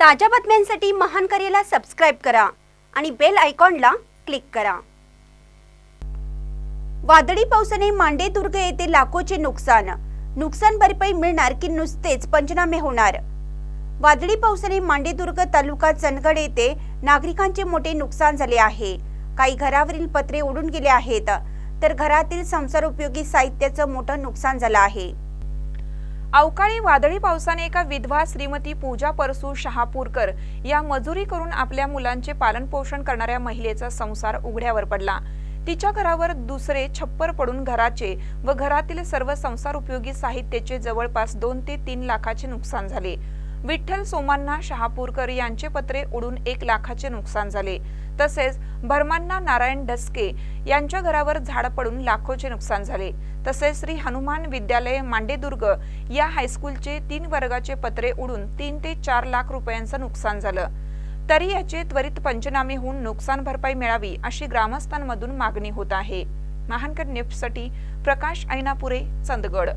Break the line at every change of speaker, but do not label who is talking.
ताज्या बातम्यांसाठी महान करेला सबस्क्राईब करा आणि बेल आयकॉनला क्लिक करा. वादळी पावसाने मांडेदुर्ग येथे लाखोचे नुकसान. नुकसान भरपाई मिळणार की नुसतेच पंचनामे होणार? वादळी पावसाने मांडेदुर्ग तालुका चंदगड येथे नागरिकांचे मोठे नुकसान झाले आहे. काही घरावरील पत्रे उडून गेले आहेत. तर घरातील संसार उपयोगी साहित्याचं मोठं नुकसान झालं आहे.
अवकाळी वादळी पावसाने एका विधवा श्रीमती पूजा परसू शहापूरकर या मजुरी करून आपल्या मुलांचे पालनपोषण करणाऱ्या महिलेचा संसार उघड्यावर पडला. तिच्या घरावर दुसरे छप्पर पडून घराचे व घरातील सर्व संसार उपयोगी साहित्याचे जवळपास दोन ते तीन लाखाचे नुकसान झाले. विठ्ठल सोमांना शहापूरकर यांचे पत्रे उडून एक लाखाचे नुकसान झाले. तसेच भरमांना नारायण डस्के यांच्या घरावर झाड पडून लाखोचे नुकसान झाले. तसेच श्री हनुमान विद्यालय मांडेदुर्ग या हायस्कूलचे तीन वर्गाचे पत्रे उडून तीन ते चार लाख रुपयांचं नुकसान झालं. तरी याचे त्वरित पंचनामे होऊन नुकसान भरपाई मिळावी अशी ग्रामस्थांमधून मागणी होत आहे. महानकर न्यूजसाठी प्रकाश ऐनापुरे चंदगड.